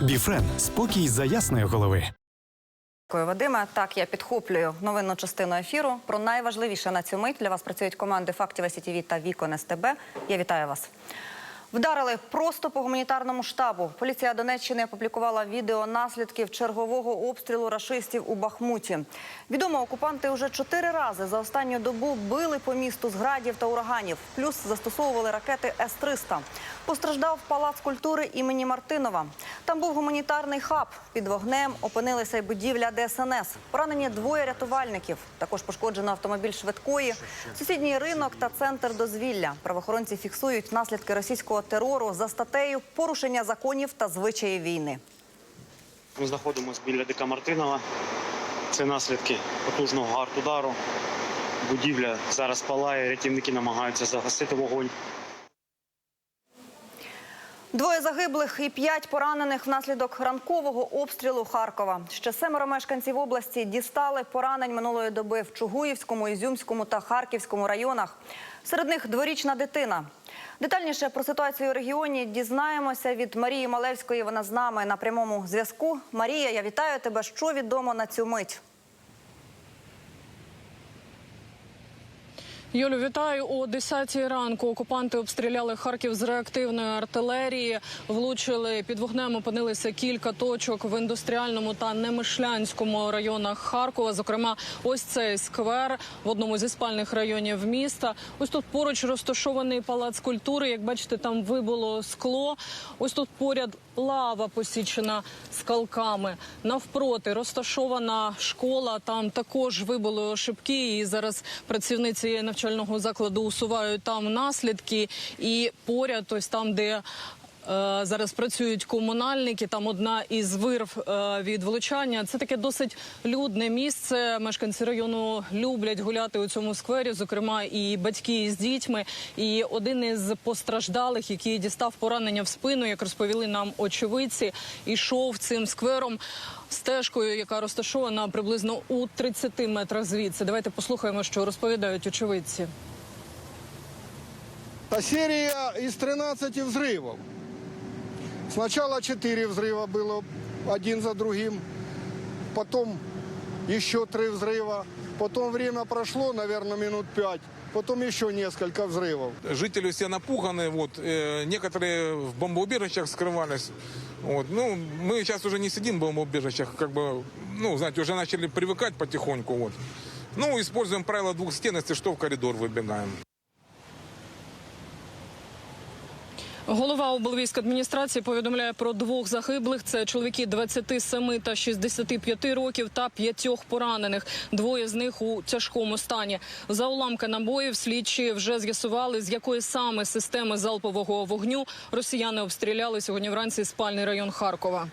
Біфрен спокій за ясної голови. Дякую, Вадиме. Так, я підхоплюю новинну частину ефіру. Про найважливіше на цю мить для вас працюють команди Фактів СІТВ та Вікон СТБ. Я вітаю вас. Вдарили просто по гуманітарному штабу. Поліція Донеччини опублікувала відео наслідків чергового обстрілу рашистів у Бахмуті. Відомо, окупанти вже чотири рази за останню добу били по місту з градів та ураганів. Плюс застосовували ракети С-300. Постраждав палац культури імені Мартинова. Там був гуманітарний хаб. Під вогнем опинилися й будівля ДСНС. Поранені двоє рятувальників. Також пошкоджено автомобіль швидкої, сусідній ринок та центр дозвілля. Правоохоронці фіксують наслідки російського терору за статтею порушення законів та звичаїв війни. Ми знаходимося біля ДК Мартинова. Це наслідки потужного арт-удару. Будівля зараз палає, рятівники намагаються загасити вогонь. Двоє загиблих і п'ять поранених внаслідок ранкового обстрілу Харкова. Ще семеро мешканців області дістали поранень минулої доби в Чугуївському, Ізюмському та Харківському районах. Серед них дворічна дитина. Детальніше про ситуацію у регіоні дізнаємося від Марії Малевської. Вона з нами на прямому зв'язку. Марія, я вітаю тебе. Що відомо на цю мить? Юлю, вітаю о 10 ранку. Окупанти обстріляли Харків з реактивної артилерії. Влучили під вогнем. Опинилися кілька точок в індустріальному та немишлянському районах Харкова. Зокрема, ось цей сквер в одному зі спальних районів міста. Ось тут поруч розташований палац культури. Як бачите, там вибуло скло. Ось тут поряд лава посічена скалками. Навпроти розташована школа. Там також вибули ошибки. І зараз працівниці навчального закладу усувають там наслідки. І поряд, ось там, де Зараз працюють комунальники. Там одна із вирв е, від влучання. Це таке досить людне місце. Мешканці району люблять гуляти у цьому сквері, зокрема і батьки з дітьми. І один із постраждалих, який дістав поранення в спину, як розповіли нам очевидці, ішов цим сквером стежкою, яка розташована приблизно у 30 метрах звідси. Давайте послухаємо, що розповідають очевидці. А серия из 13 взрывов. Сначала 4 взрыва было, один за другим. Потом еще 3 взрыва. Потом время прошло, наверное, минут 5. Потом еще несколько взрывов. Жители все напуганы, вот, э, некоторые в бомбоубежищах скрывались. Вот, ну, мы сейчас уже не сидим в бомбоубежищах, как бы, ну, знаете, уже начали привыкать потихоньку, вот. Ну, используем правило двух стен, если что, в коридор выбегаем. Голова облвійськадміністрації повідомляє про двох загиблих. Це чоловіки 27 та 65 років та п'ятьох поранених. Двоє з них у тяжкому стані. За уламки набоїв слідчі вже з'ясували, з якої саме системи залпового вогню росіяни обстріляли сьогодні вранці спальний район Харкова.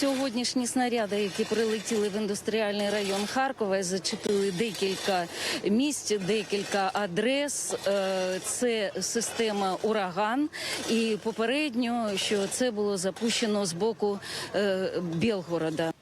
Сьогоднішні снаряди, які прилетіли в індустріальний район Харкова, зачепили декілька місць, декілька адрес. Е, Це система ураган, і попередньо, що це було запущено з боку е, Білгорода.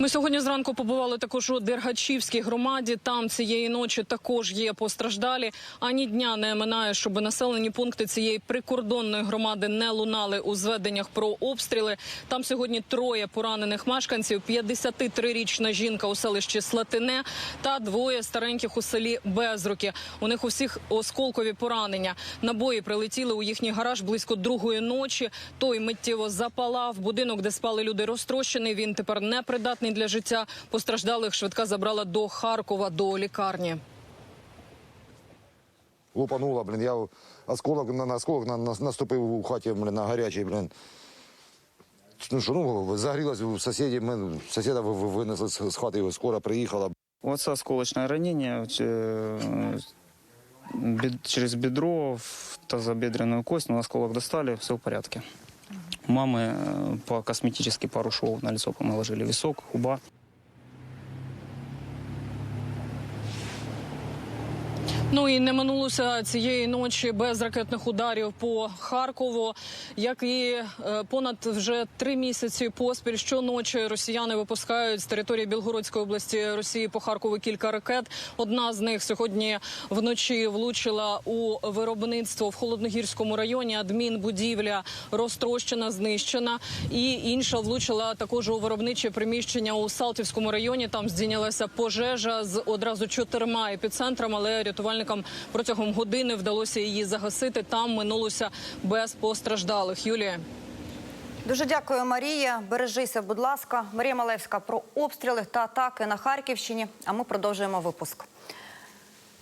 Ми сьогодні зранку побували також у Дергачівській громаді. Там цієї ночі також є постраждалі. Ані дня не минає, щоб населені пункти цієї прикордонної громади не лунали у зведеннях про обстріли. Там сьогодні троє поранених мешканців: 53-річна жінка у селищі Слатине та двоє стареньких у селі Безруки. У них у всіх осколкові поранення. Набої прилетіли у їхній гараж близько другої ночі. Той миттєво запалав. Будинок, де спали люди, розтрощений. Він тепер непридатний для життя. Постраждалих швидка забрала до Харкова до лікарні. лупануло, блін, я осколок на, на осколок на, на, наступив у хаті, блін, на гарячий, блін. Ну що, ну, загорілось у сусідів, ми сусіда ви- ви- винесли з, з хати, скоро приїхала. Осколочное ранение э, бед- через бедро в тазобедренную кость, но осколок достали, все в порядке. Мамы э, по косметически пару швов на лицо наложили висок, губа. Ну і не минулося цієї ночі без ракетних ударів по Харкову, як і е, понад вже три місяці поспіль щоночі росіяни випускають з території Білгородської області Росії по Харкову кілька ракет. Одна з них сьогодні вночі влучила у виробництво в холодногірському районі. Адмінбудівля розтрощена, знищена, і інша влучила також у виробниче приміщення у Салтівському районі. Там здійнялася пожежа з одразу чотирма епіцентрами, але рятувальникам протягом години вдалося її загасити. Там минулося без постраждалих. Юлія. Дуже дякую, Марія. Бережися, будь ласка. Марія Малевська про обстріли та атаки на Харківщині. А ми продовжуємо випуск.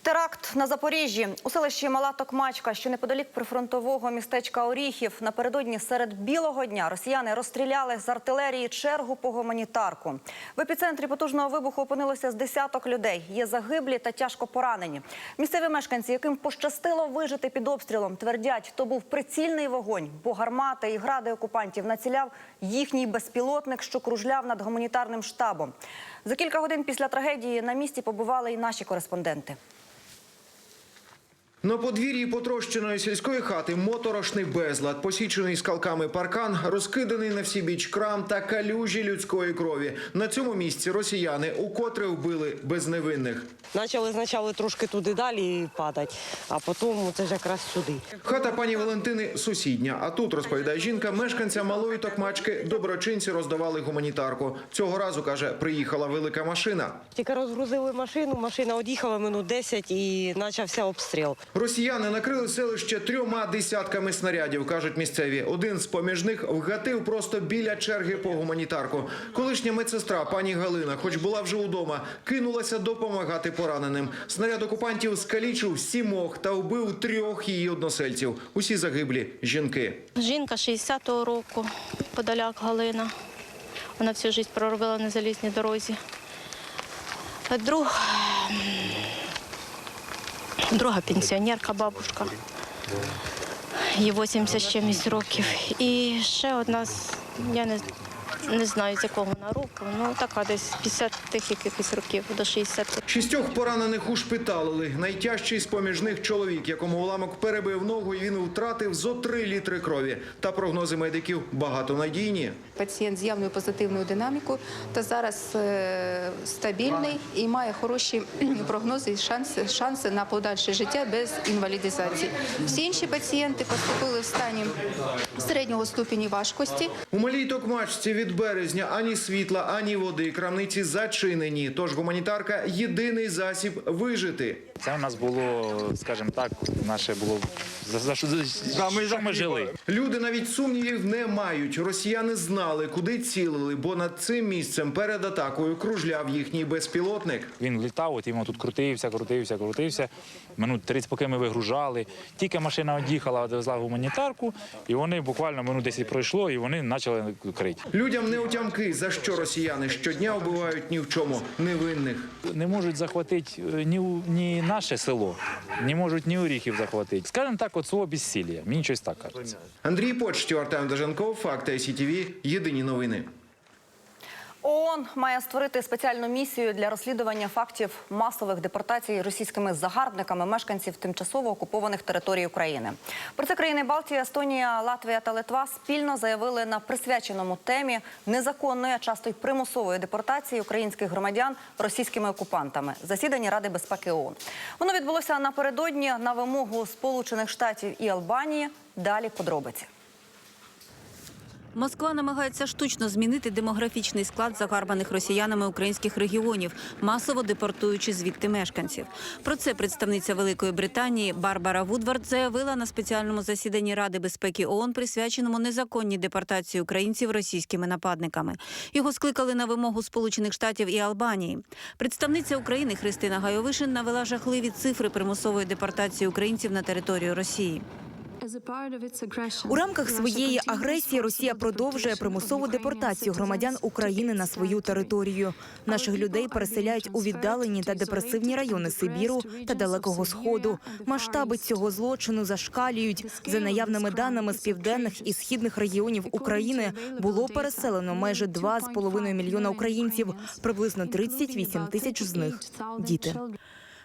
Теракт на Запоріжжі у селищі Мала Токмачка, що неподалік прифронтового містечка Оріхів. Напередодні серед білого дня росіяни розстріляли з артилерії чергу по гуманітарку. В епіцентрі потужного вибуху опинилося з десяток людей. Є загиблі та тяжко поранені. Місцеві мешканці, яким пощастило вижити під обстрілом, твердять, то був прицільний вогонь, бо гармати і гради окупантів націляв їхній безпілотник, що кружляв над гуманітарним штабом. За кілька годин після трагедії на місці побували і наші кореспонденти. На подвір'ї потрощеної сільської хати моторошний безлад, посічений скалками паркан, розкиданий на всі біч крам та калюжі людської крові. На цьому місці росіяни укотре вбили безневинних. Почали спочатку трошки туди далі падати, а потім це ж якраз сюди. Хата пані Валентини сусідня. А тут розповідає жінка, мешканця малої токмачки доброчинці роздавали гуманітарку. Цього разу каже, приїхала велика машина. Тільки розгрузили машину, машина од'їхала минут 10 і почався обстріл. Росіяни накрили селище трьома десятками снарядів, кажуть місцеві. Один з поміж них вгатив просто біля черги по гуманітарку. Колишня медсестра пані Галина, хоч була вже удома, кинулася допомагати пораненим. Снаряд окупантів скалічив сімох та вбив трьох її односельців. Усі загиблі жінки. Жінка 60-го року, Подоляк Галина. Вона всю життя проробила на залізній дорозі. Друг, друга пенсіонерка, бабушка. Їй 80 з чимось років. І ще одна, я не, не знаю, з якого вона року, ну така десь 50-х якихось років до 60-х. Шістьох поранених ушпиталили. Найтяжчий з поміж них чоловік, якому уламок перебив ногу, і він втратив зо три літри крові. Та прогнози медиків багатонадійні. Пацієнт з явною позитивною динамікою та зараз е, стабільний і має хороші прогнози і шанси, шанси на подальше життя без інвалідизації. Всі інші пацієнти поступили в стані середнього ступені важкості. У малій токмачці від березня ані світла, ані води. Крамниці зачинені. Тож гуманітарка єдиний засіб вижити. Це у нас було, скажімо так, наше було за, за, що- за, що ми жили. Люди навіть сумнівів не мають. Росіяни знали, куди цілили, бо над цим місцем перед атакою кружляв їхній безпілотник. Він літав, от йому тут крутився, крутився, крутився. Минут 30, поки ми вигружали. Тільки машина од'їхала, довезла гуманітарку, і вони буквально минут 10 пройшло, і вони почали крити. Людям не утямки, за що росіяни щодня вбивають ні в чому невинних. Не можуть захватити е, ні, ні наше село, не можуть ні Оріхів захватити. Скажем так, от свого безсилля. Мені щось так кажеться. Андрій Почтів, Артем Деженков, Факти СІТВ, Єдині новини. ООН має створити спеціальну місію для розслідування фактів масових депортацій російськими загарбниками мешканців тимчасово окупованих територій України. Про це країни Балтії, Естонія, Латвія та Литва спільно заявили на присвяченому темі незаконної, а часто й примусової депортації українських громадян російськими окупантами. Засідання Ради безпеки ООН. Воно відбулося напередодні на вимогу Сполучених Штатів і Албанії. Далі подробиці. Москва намагається штучно змінити демографічний склад загарбаних росіянами українських регіонів, масово депортуючи звідти мешканців. Про це представниця Великої Британії Барбара Вудвард заявила на спеціальному засіданні Ради безпеки ООН, присвяченому незаконній депортації українців російськими нападниками. Його скликали на вимогу Сполучених Штатів і Албанії. Представниця України Христина Гайовишин навела жахливі цифри примусової депортації українців на територію Росії. У рамках своєї агресії Росія продовжує примусову депортацію громадян України на свою територію. Наших людей переселяють у віддалені та депресивні райони Сибіру та Далекого Сходу. Масштаби цього злочину зашкалюють. За наявними даними з південних і східних регіонів України було переселено майже 2,5 мільйона українців. Приблизно 38 тисяч з них діти.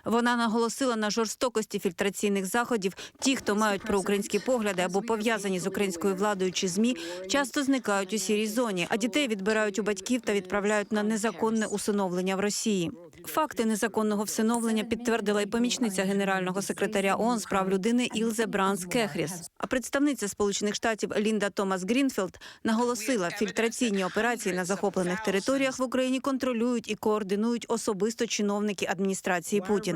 Вона наголосила на жорстокості фільтраційних заходів. Ті, хто мають проукраїнські погляди або пов'язані з українською владою чи змі, часто зникають у сірій зоні, а дітей відбирають у батьків та відправляють на незаконне усиновлення в Росії. Факти незаконного всиновлення підтвердила і помічниця генерального секретаря ООН з прав людини Ілзе Бранс Кехріс. А представниця Сполучених Штатів Лінда Томас Грінфілд наголосила, фільтраційні операції на захоплених територіях в Україні контролюють і координують особисто чиновники адміністрації Путіна.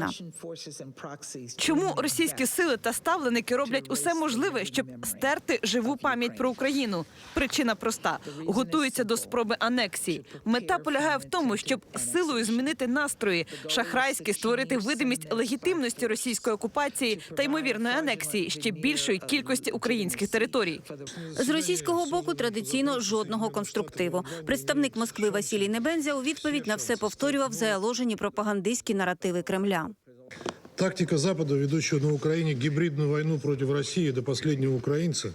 Чому російські сили та ставленики роблять усе можливе, щоб стерти живу пам'ять про Україну? Причина проста: готуються до спроби анексії. Мета полягає в тому, щоб силою змінити настрої, шахрайськи створити видимість легітимності російської окупації та ймовірної анексії ще більшої кількості українських територій. З російського боку традиційно жодного конструктиву. Представник Москви Василій Небензя у відповідь на все повторював заяложені пропагандистські наративи Кремля. Тактика Запада, ведущего на Украине гибридную войну против России до последнего украинца,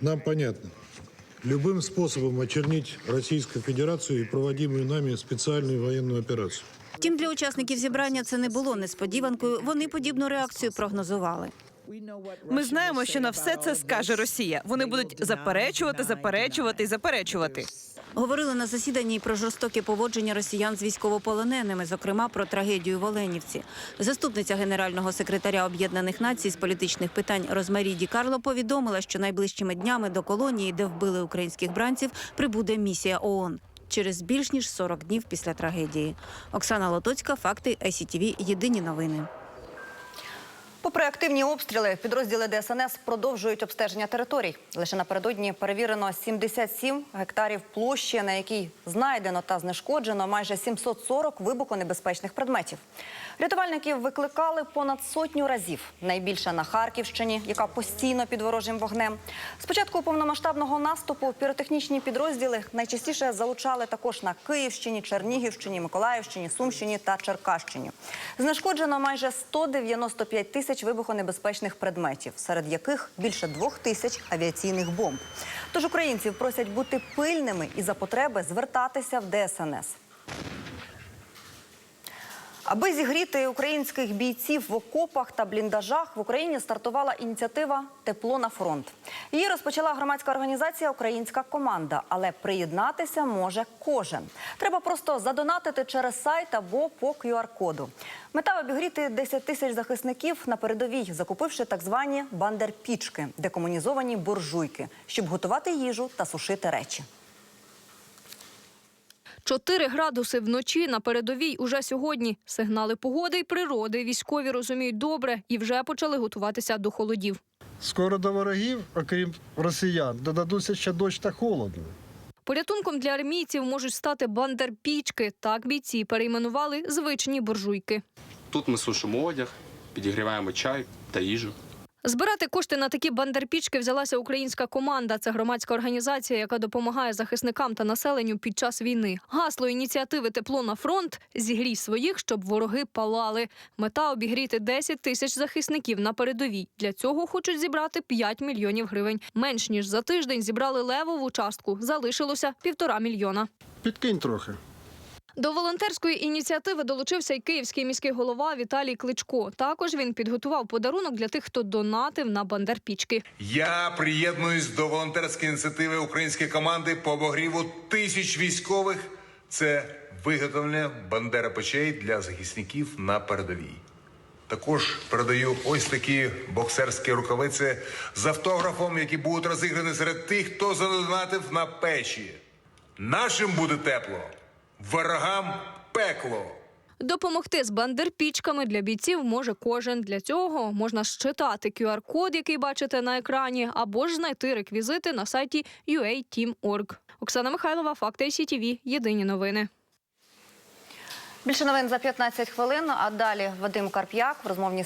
нам понятна. Любым способом очернить Российскую Федерацию и проводимую нами специальную военную операцию. Втім, для учасників зібрання це не було несподіванкою. Вони подібну реакцію прогнозували. Ми знаємо, що на все це скаже Росія. Вони будуть заперечувати, заперечувати і заперечувати. Говорили на засіданні про жорстоке поводження росіян з військовополоненими, зокрема про трагедію в Оленівці. Заступниця генерального секретаря Об'єднаних Націй з політичних питань Розмарі Ді Карло повідомила, що найближчими днями до колонії, де вбили українських бранців, прибуде місія ООН. Через більш ніж 40 днів після трагедії. Оксана Лотоцька, факти ICTV, Єдині новини. Попри активні обстріли, підрозділи ДСНС продовжують обстеження територій. Лише напередодні перевірено 77 гектарів площі, на якій знайдено та знешкоджено майже 740 вибухонебезпечних предметів. Рятувальників викликали понад сотню разів. Найбільше на Харківщині, яка постійно під ворожим вогнем. Спочатку повномасштабного наступу піротехнічні підрозділи найчастіше залучали також на Київщині, Чернігівщині, Миколаївщині, Сумщині та Черкащині. Знешкоджено майже 195 тисяч вибухонебезпечних предметів, серед яких більше двох тисяч авіаційних бомб. Тож українців просять бути пильними і за потреби звертатися в ДСНС. Аби зігріти українських бійців в окопах та бліндажах, в Україні стартувала ініціатива Тепло на фронт. Її розпочала громадська організація Українська команда, але приєднатися може кожен. Треба просто задонатити через сайт або по QR-коду. Мета обігріти 10 тисяч захисників на передовій, закупивши так звані бандерпічки, декомунізовані буржуйки, щоб готувати їжу та сушити речі. 4 градуси вночі на передовій уже сьогодні. Сигнали погоди й природи військові розуміють добре і вже почали готуватися до холодів. Скоро до ворогів, окрім росіян, додадуться ще дощ та холодно. Порятунком для армійців можуть стати бандерпічки. Так бійці перейменували звичні буржуйки. Тут ми сушимо одяг, підігріваємо чай та їжу. Збирати кошти на такі бандерпічки взялася українська команда. Це громадська організація, яка допомагає захисникам та населенню під час війни. Гасло ініціативи Тепло на фронт зігрій своїх, щоб вороги палали. Мета обігріти 10 тисяч захисників на передовій. Для цього хочуть зібрати 5 мільйонів гривень. Менш ніж за тиждень зібрали левову частку. Залишилося півтора мільйона. Підкинь трохи. До волонтерської ініціативи долучився й київський міський голова Віталій Кличко. Також він підготував подарунок для тих, хто донатив на бандерпічки. Я приєднуюсь до волонтерської ініціативи української команди по обогріву тисяч військових. Це виготовлення бандера-печей для захисників на передовій. Також передаю ось такі боксерські рукавиці з автографом, які будуть розіграні серед тих, хто задонатив на печі. Нашим буде тепло, ворогам пекло. Допомогти з бандерпічками для бійців може кожен. Для цього можна щитати QR-код, який бачите на екрані, або ж знайти реквізити на сайті UATeam.org. Оксана Михайлова, Факти СІТВ. Єдині новини. Більше новин за 15 хвилин. А далі Вадим Карп'як в розмовній